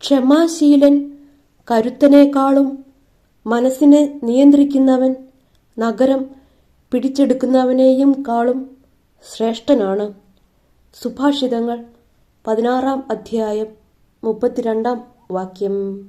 ക്ഷമാശീലൻ കരുത്തനേക്കാളും മനസ്സിനെ നിയന്ത്രിക്കുന്നവൻ നഗരം പിടിച്ചെടുക്കുന്നവനെയും കാളും ശ്രേഷ്ഠനാണ്. സുഭാഷിതങ്ങൾ പതിനാറാം അധ്യായം മുപ്പത്തിരണ്ടാം വാക്യം.